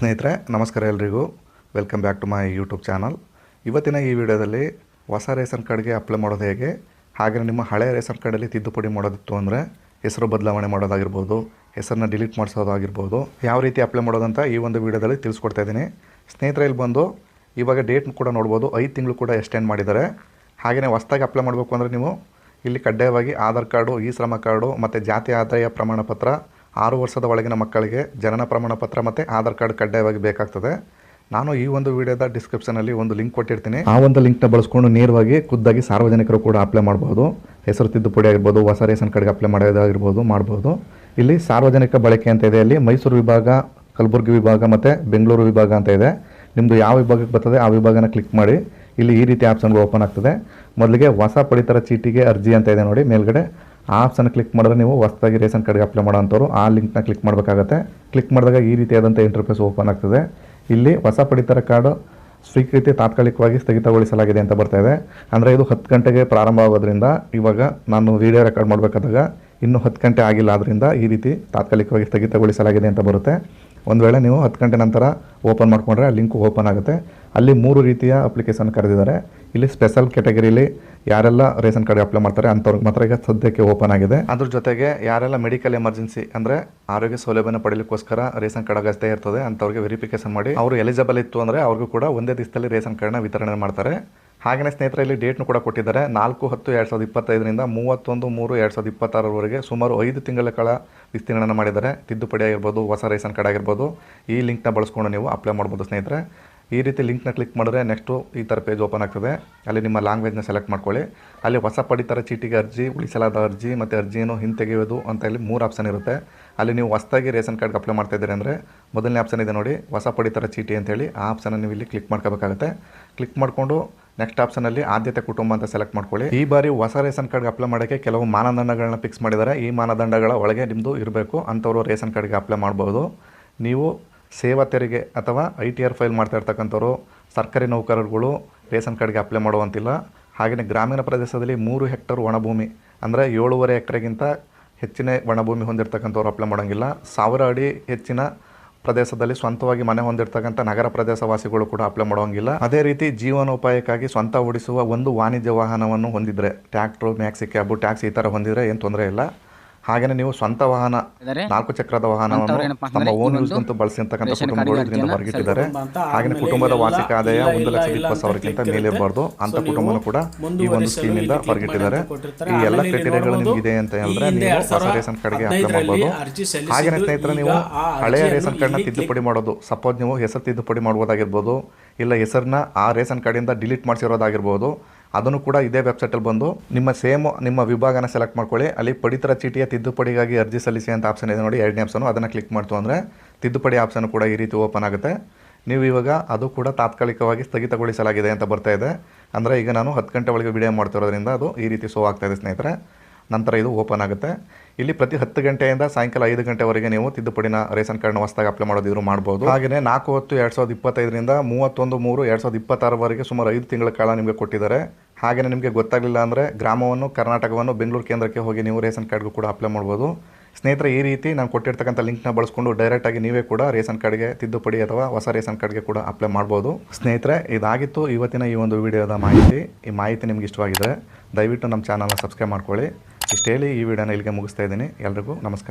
ಸ್ನೇಹಿತರೆ, ನಮಸ್ಕಾರ ಎಲ್ರಿಗೂ. Welcome back to my YouTube channel ಇವತ್ತಿನ ಈ ವಿಡಿಯೋದಲ್ಲಿ ಹೊಸ ರೇಷನ್ ಕಾರ್ಡ್ಗೆ ಅಪ್ಲೈ ಮಾಡೋದು ಹೇಗೆ? ಹಾಗೆಯೇ ನಿಮ್ಮ ಹಳೆಯ ರೇಷನ್ ಕಾರ್ಡಲ್ಲಿ ತಿದ್ದುಪಡಿ ಮಾಡೋದಿತ್ತು ಅಂದರೆ ಹೆಸರು ಬದಲಾವಣೆ ಮಾಡೋದಾಗಿರ್ಬೋದು, ಹೆಸರನ್ನ ಡಿಲೀಟ್ ಮಾಡಿಸೋದಾಗಿರ್ಬೋದು, ಯಾವ ರೀತಿ ಅಪ್ಲೈ ಮಾಡೋದಂತ ಈ ಒಂದು ವಿಡಿಯೋದಲ್ಲಿ ತಿಳಿಸ್ಕೊಡ್ತಾ ಇದ್ದೀನಿ. ಸ್ನೇಹಿತರೆ, ಇಲ್ಲಿ ಬಂದು ಇವಾಗ ಡೇಟ್ ಕೂಡ ನೋಡ್ಬೋದು, ಐದು ತಿಂಗಳು ಕೂಡ ಎಕ್ಸ್ಟೆಂಡ್ ಮಾಡಿದ್ದಾರೆ. ಹಾಗೆಯೇ ಹೊಸ್ದಾಗಿ ಅಪ್ಲೈ ಮಾಡಬೇಕು ಅಂದರೆ ನೀವು ಇಲ್ಲಿ ಕಡ್ಡಾಯವಾಗಿ Aadhaar card, e Shram card, ಮತ್ತು ಜಾತಿ ಆದಾಯ ಪ್ರಮಾಣ ಪತ್ರ ಆರು ವರ್ಷದ ಒಳಗಿನ ಮಕ್ಕಳಿಗೆ ಜನನ ಪ್ರಮಾಣ ಪತ್ರ ಮತ್ತು ಆಧಾರ್ ಕಾರ್ಡ್ ಕಡ್ಡಾಯವಾಗಿ ಬೇಕಾಗ್ತದೆ. ನಾನು ಈ ಒಂದು ವಿಡಿಯೋದ ಡಿಸ್ಕ್ರಿಪ್ಷನಲ್ಲಿ ಒಂದು ಲಿಂಕ್ ಕೊಟ್ಟಿರ್ತೀನಿ. ಆ ಒಂದು ಲಿಂಕ್ನ ಬಳಸ್ಕೊಂಡು ನೇರವಾಗಿ ಖುದ್ದಾಗಿ ಸಾರ್ವಜನಿಕರು ಕೂಡ ಅಪ್ಲೈ ಮಾಡ್ಬೋದು. ಹೆಸರು ತಿದ್ದುಪಡಿ ಆಗಿರ್ಬೋದು, ಹೊಸ ರೇಷನ್ ಕಾರ್ಡ್ಗೆ ಅಪ್ಲೈ ಮಾಡೋದಾಗಿರ್ಬೋದು, ಮಾಡ್ಬೋದು. ಇಲ್ಲಿ ಸಾರ್ವಜನಿಕ ಬಳಕೆ ಅಂತ ಇದೆ. ಅಲ್ಲಿ ಮೈಸೂರು ವಿಭಾಗ, ಕಲಬುರಗಿ ವಿಭಾಗ ಮತ್ತು ಬೆಂಗಳೂರು ವಿಭಾಗ ಅಂತ ಇದೆ. ನಿಮ್ಮದು ಯಾವ ವಿಭಾಗಕ್ಕೆ ಬರ್ತದೆ ಆ ವಿಭಾಗನ ಕ್ಲಿಕ್ ಮಾಡಿ. ಇಲ್ಲಿ ಈ ರೀತಿ ಆಪ್ಷನ್ಗಳು ಓಪನ್ ಆಗ್ತದೆ. ಮೊದಲಿಗೆ ಹೊಸ ಪಡಿತರ ಚೀಟಿಗೆ ಅರ್ಜಿ ಅಂತ ಇದೆ ನೋಡಿ ಮೇಲ್ಗಡೆ. ಆ ಆಪ್ಷನ್ ಕ್ಲಿಕ್ ಮಾಡಿದ್ರೆ ನೀವು ಹೊಸದಾಗಿ ರೇಷನ್ ಕಾರ್ಡ್ಗೆ ಅಪ್ಲೈ ಮಾಡೋಂಥವ್ರು ಆ ಲಿಂಕ್ನ ಕ್ಲಿಕ್ ಮಾಡಬೇಕಾಗತ್ತೆ. ಕ್ಲಿಕ್ ಮಾಡಿದಾಗ ಈ ರೀತಿಯಾದಂಥ ಇಂಟರ್ಫೇಸ್ ಓಪನ್ ಆಗ್ತದೆ. ಇಲ್ಲಿ ಹೊಸ ಪಡಿತರ ಕಾರ್ಡು ಸ್ವೀಕೃತಿ ತಾತ್ಕಾಲಿಕವಾಗಿ ಸ್ಥಗಿತಗೊಳಿಸಲಾಗಿದೆ ಅಂತ ಬರ್ತಾ ಇದೆ. ಅಂದರೆ ಇದು ಹತ್ತು ಗಂಟೆಗೆ ಪ್ರಾರಂಭ ಆಗೋದ್ರಿಂದ ಇವಾಗ ನಾನು ವಿಡಿಯೋ ರೆಕಾರ್ಡ್ ಮಾಡಬೇಕಾದಾಗ ಇನ್ನೂ ಹತ್ತು ಗಂಟೆ ಆಗಿಲ್ಲ ಆದ್ದರಿಂದ ಈ ರೀತಿ ತಾತ್ಕಾಲಿಕವಾಗಿ ಸ್ಥಗಿತಗೊಳಿಸಲಾಗಿದೆ ಅಂತ ಬರುತ್ತೆ. ಒಂದು ವೇಳೆ ನೀವು ಹತ್ತು ಗಂಟೆ ನಂತರ ಓಪನ್ ಮಾಡಿಕೊಂಡ್ರೆ ಆ ಲಿಂಕ್ ಓಪನ್ ಆಗುತ್ತೆ. ಅಲ್ಲಿ ಮೂರು ರೀತಿಯ ಅಪ್ಲಿಕೇಶನ್ ಕರೆದಿದ್ದಾರೆ. ಇಲ್ಲಿ ಸ್ಪೆಷಲ್ ಕ್ಯಾಟಗರಿಲಿ ಯಾರೆಲ್ಲ ರೇಷನ್ ಕಾರ್ಡ್ ಅಪ್ಲೈ ಮಾಡ್ತಾರೆ ಅಂಥವ್ರಿಗೆ ಮಾತ್ರ ಈಗ ಸದ್ಯಕ್ಕೆ ಓಪನ್ ಆಗಿದೆ. ಅದ್ರ ಜೊತೆಗೆ ಯಾರೆಲ್ಲ ಮೆಡಿಕಲ್ ಎಮರ್ಜೆನ್ಸಿ ಅಂದರೆ ಆರೋಗ್ಯ ಸೌಲಭ್ಯನ ಪಡೆಯಲಿಕ್ಕೋಸ್ಕರ ರೇಷನ್ ಕಾರ್ಡ್ ಅಗತ್ಯ ಇರ್ತದೆ ಅಂಥವ್ರಿಗೆ ವೆರಿಫಿಕೇಶನ್ ಮಾಡಿ. ಅವರು ಎಲಿಜಿಬಲ್ ಇತ್ತು ಅಂದರೆ ಅವ್ರಿಗೂ ಕೂಡ ಒಂದೇ ದಿವಸದಲ್ಲಿ ರೇಷನ್ ಕಾರ್ಡ್ನ ವಿತರಣೆ ಮಾಡ್ತಾರೆ. ಹಾಗೆಯೇ ಸ್ನೇಹಿತರೆ, ಇಲ್ಲಿ ಡೇಟ್ನು ಕೂಡ ಕೊಟ್ಟಿದ್ದಾರೆ. ನಾಲ್ಕು ಹತ್ತು ಎರಡು ಸಾವಿರದ ಇಪ್ಪತ್ತೈದರಿಂದ ಮೂವತ್ತೊಂದು ಮೂರು ಎರಡು ಸಾವಿರದ ಇಪ್ಪತ್ತಾರರವರೆಗೆ ಸುಮಾರು ಐದು ತಿಂಗಳ ಕಾಲ ವಿಸ್ತೀರ್ಣ ಮಾಡಿದ್ದಾರೆ. ತಿದ್ದುಪಡಿ ಆಗಿರ್ಬೋದು, ಹೊಸ ರೇಷನ್ ಕಾರ್ಡ್ ಆಗಿರ್ಬೋದು. ಈ ಲಿಂಕ್ನ ಬಳಸ್ಕೊಂಡು ನೀವು ಅಪ್ಲೈ ಮಾಡ್ಬೋದು ಸ್ನೇಹಿತರೆ. ಈ ರೀತಿ ಲಿಂಕ್ನ ಕ್ಲಿಕ್ ಮಾಡಿದ್ರೆ ನೆಕ್ಸ್ಟು ಈ ಥರ ಪೇಜ್ ಓಪನ್ ಆಗ್ತದೆ. ಅಲ್ಲಿ ನಿಮ್ಮ ಲ್ಯಾಂಗ್ವೇಜ್ನ ಸೆಲೆಕ್ಟ್ ಮಾಡ್ಕೊಳ್ಳಿ. ಅಲ್ಲಿ ಹೊಸ ಪಡಿತರ ಚೀಟಿಗೆ ಅರ್ಜಿ, ಉಳಿಸಲಾದ ಅರ್ಜಿ ಮತ್ತು ಅರ್ಜಿಯನ್ನು ಹಿಂತೆಗೆಯೋದು ಅಂತ ಇಲ್ಲಿ ಮೂರು ಆಪ್ಷನ್ ಇರುತ್ತೆ. ಅಲ್ಲಿ ನೀವು ಹೊಸದಾಗಿ ರೇಷನ್ ಕಾರ್ಡ್ಗೆ ಅಪ್ಲೈ ಮಾಡ್ತಾ ಇದ್ದೀರಿ ಅಂದರೆ ಮೊದಲನೇ ಆಪ್ಷನ್ ಇದೆ ನೋಡಿ, ಹೊಸ ಪಡಿತರ ಚೀಟಿ ಅಂತೇಳಿ ಆ ಆಪ್ಷನ್ ನೀವು ಇಲ್ಲಿ ಕ್ಲಿಕ್ ಮಾಡ್ಕೋಬೇಕಾಗುತ್ತೆ. ಕ್ಲಿಕ್ ಮಾಡಿಕೊಂಡು ನೆಕ್ಸ್ಟ್ ಆಪ್ಷನಲ್ಲಿ ಆದ್ಯತೆ ಕುಟುಂಬ ಅಂತ ಸೆಲೆಕ್ಟ್ ಮಾಡ್ಕೊಳ್ಳಿ. ಈ ಬಾರಿ ಹೊಸ ರೇಷನ್ ಕಾರ್ಡ್ಗೆ ಅಪ್ಲೈ ಮಾಡೋಕ್ಕೆ ಕೆಲವು ಮಾನದಂಡಗಳನ್ನ ಫಿಕ್ಸ್ ಮಾಡಿದ್ದಾರೆ. ಈ ಮಾನದಂಡಗಳ ಒಳಗೆ ನಿಮ್ಮದು ಇರಬೇಕು. ಅಂಥವ್ರು ರೇಷನ್ ಕಾರ್ಡ್ಗೆ ಅಪ್ಲೈ ಮಾಡ್ಬೋದು. ನೀವು ಸೇವಾ ತೆರಿಗೆ ಅಥವಾ ಐ ಟಿ ಆರ್ ಫೈಲ್ ಮಾಡ್ತಾ ಇರ್ತಕ್ಕಂಥವ್ರು, ಸರ್ಕಾರಿ ನೌಕರರುಗಳು ರೇಷನ್ ಕಾರ್ಡ್ಗೆ ಅಪ್ಲೈ ಮಾಡುವಂತಿಲ್ಲ. ಹಾಗೆಯೇ ಗ್ರಾಮೀಣ ಪ್ರದೇಶದಲ್ಲಿ ಮೂರು ಹೆಕ್ಟರ್ ಒಣಭೂಮಿ ಅಂದರೆ ಏಳುವರೆ ಎಕರೆಗಿಂತ ಹೆಚ್ಚಿನ ಒಣಭೂಮಿ ಹೊಂದಿರತಕ್ಕಂಥವ್ರು ಅಪ್ಲೈ ಮಾಡೋಂಗಿಲ್ಲ. ಸಾವಿರ ಅಡಿ ಹೆಚ್ಚಿನ ಪ್ರದೇಶದಲ್ಲಿ ಸ್ವಂತವಾಗಿ ಮನೆ ಹೊಂದಿರತಕ್ಕಂಥ ನಗರ ಪ್ರದೇಶವಾಸಿಗಳು ಕೂಡ ಅಪ್ಲೈ ಮಾಡೋಂಗಿಲ್ಲ ಅದೇ ರೀತಿ ಜೀವನೋಪಾಯಕ್ಕಾಗಿ ಸ್ವಂತ ಓಡಿಸುವ ಒಂದು ವಾಣಿಜ್ಯ ವಾಹನವನ್ನು ಹೊಂದಿದ್ರೆ ಟ್ಯಾಕ್ಟ್ರು ಮ್ಯಾಕ್ಸಿ ಕ್ಯಾಬು ಟ್ಯಾಕ್ಸಿ ಈ ಥರ ಹೊಂದಿದ್ರೆ ಏನು ತೊಂದರೆ ಇಲ್ಲ. ಹಾಗೆಯೇ ನೀವು ಸ್ವಂತ ವಾಹನ ನಾಲ್ಕು ಚಕ್ರದ ವಾಹನವನ್ನು ತಮ್ಮ ಓನ್ ಯೂಸ್ ಅಂತ ಬಳಸಿರ್ತಕ್ಕಂಥ ಕುಟುಂಬಗಳು ಇದರಿಂದ ಹೊರಗಿಟ್ಟಿದ್ದಾರೆ. ಆದ್ಮೇಲೆ ಕುಟುಂಬದ ವಾರ್ಷಿಕ ಆದಾಯ ಒಂದು ಲಕ್ಷದ ಇಪ್ಪತ್ತು ಸಾವಿರಕ್ಕಿಂತ click ಮೇಲೆ ಇರುತ್ತೆ. ಇರಬಾರ್ದು ಅಂತ ಕುಟುಂಬನ ಕೂಡ ಈ ಒಂದು ಸ್ಕೀಮ್ ಇಂದ ಹೊರಗಿಟ್ಟಿದ್ದಾರೆ. ಈ ಎಲ್ಲ ಕ್ರೈಟೀರಿಯಾಗಳು ನಿಮಗಿದೆ ಅಂತ ಹೇಳಿದ್ರೆ ನೀವು ಹೊಸ ರೇಷನ್ ಕಾರ್ಡ್ಗೆ ಅಪ್ಲೈ ಮಾಡಬಹುದು ಹಾಗೆ ಸ್ನೇಹಿತರೆ ನೀವು ಹಳೆಯ ರೇಷನ್ ಕಾರ್ಡ್ನ ನ ತಿದ್ದುಪಡಿ ಮಾಡೋದು. ಸಪೋಸ್ ನೀವು ಹೆಸರು ತಿದ್ದುಪಡಿ ಮಾಡ್ಬೋದಾಗಿರ್ಬೋದು ಇಲ್ಲ ಹೆಸರನ್ನ ಆ ರೇಷನ್ ಕಾರ್ಡಿಂದ ಡಿಲೀಟ್ ಮಾಡಿಸಿರೋದಾಗಿರ್ಬೋದು. ಅದನ್ನು ಕೂಡ ಇದೇ ವೆಬ್ಸೈಟಲ್ಲಿ ಬಂದು ನಿಮ್ಮ ಸೇಮ್ ನಿಮ್ಮ ವಿಭಾಗನ ಸೆಲೆಕ್ಟ್ ಮಾಡ್ಕೊಳ್ಳಿ. ಅಲ್ಲಿ ಪಡಿತರ ಚೀಟಿಯ ತಿದ್ದುಪಡಿಗಾಗಿ ಅರ್ಜಿ ಸಲ್ಲಿಸಿ ಅಂತ ಆಪ್ಷನ್ ಇದೆ ನೋಡಿ, ಎರಡನೇ ಆಪ್ಷನು ಅದನ್ನು ಕ್ಲಿಕ್ ಮಾಡ್ತು ಅಂದರೆ ತಿದ್ದುಪಡಿ ಆಪ್ಷನ್ ಕೂಡ ಈ ರೀತಿ ಓಪನ್ ಆಗುತ್ತೆ. ನೀವು ಇವಾಗ ಅದು ಕೂಡ ತಾತ್ಕಾಲಿಕವಾಗಿ ಸ್ಥಗಿತಗೊಳಿಸಲಾಗಿದೆ ಅಂತ ಬರ್ತಾ ಇದೆ. ಅಂದರೆ ಈಗ ನಾನು ಹತ್ತು ಗಂಟೆ ಒಳಗೆ ವಿಡಿಯೋ ಮಾಡ್ತಿರೋದ್ರಿಂದ ಅದು ಈ ರೀತಿ ಶೋ ಆಗ್ತಾ ಇದೆ ಸ್ನೇಹಿತರೆ. ನಂತರ ಇದು ಓಪನ್ ಆಗುತ್ತೆ. ಇಲ್ಲಿ ಪ್ರತಿ ಹತ್ತು ಗಂಟೆಯಿಂದ ಸಾಯಂಕಾಲ ಐದು ಗಂಟೆವರೆಗೆ ನೀವು ತಿದ್ದುಪಡಿನ ರೇಷನ್ ಕಾರ್ಡ್ನ ಹೊಸದಾಗಿ ಅಪ್ಲೈ ಮಾಡೋದಿದ್ರು ಮಾಡ್ಬೋದು. ಹಾಗೆಯೇ ನಾಲ್ಕು ಹತ್ತು ಎರಡು ಸಾವಿರದ ಇಪ್ಪತ್ತೈದರಿಂದ ಮೂವತ್ತೊಂದು ಮೂರು ಎರಡು ಸಾವಿರದ ಇಪ್ಪತ್ತಾರವರೆಗೆ ಸುಮಾರು ಐದು ತಿಂಗಳ ಕಾಲ ನಿಮಗೆ ಕೊಟ್ಟಿದ್ದಾರೆ. ಹಾಗೆಯೇ ನಿಮಗೆ ಗೊತ್ತಾಗಲಿಲ್ಲ ಅಂದರೆ ಗ್ರಾಮವನ್ನು, ಕರ್ನಾಟಕವನ್ನು ಬೆಂಗಳೂರು ಕೇಂದ್ರಕ್ಕೆ ಹೋಗಿ ನೀವು ರೇಷನ್ ಕಾರ್ಡ್ಗೂ ಕೂಡ ಅಪ್ಲೈ ಮಾಡ್ಬೋದು. ಸ್ನೇಹಿತರೆ, ಈ ರೀತಿ ನಾನು ಕೊಟ್ಟಿರ್ತಕ್ಕಂಥ ಲಿಂಕ್ನ ಬಳಸ್ಕೊಂಡು ಡೈರೆಕ್ಟಾಗಿ ನೀವೇ ಕೂಡ ರೇಷನ್ ಕಾರ್ಡ್ಗೆ ತಿದ್ದುಪಡಿ ಅಥವಾ ಹೊಸ ರೇಷನ್ ಕಾರ್ಡ್ಗೆ ಕೂಡ ಅಪ್ಲೈ ಮಾಡ್ಬೋದು. ಸ್ನೇಹಿತರೆ, ಇದಾಗಿತ್ತು ಇವತ್ತಿನ ಈ ಒಂದು ವಿಡಿಯೋದ ಮಾಹಿತಿ. ಈ ಮಾಹಿತಿ ನಿಮ್ಗೆ ಇಷ್ಟವಾಗಿದೆ, ದಯವಿಟ್ಟು ನಮ್ಮ ಚಾನಲ್ನ ಸಬ್ಸ್ಕ್ರೈಬ್ ಮಾಡ್ಕೊಳ್ಳಿ. ಇಷ್ಟು ಈ ವಿಡಿಯೋನ ಇಲ್ಲಿಗೆ ಮುಗಿಸ್ತಾ ಇದ್ದೀನಿ. ಎಲ್ರಿಗೂ ನಮಸ್ಕಾರ.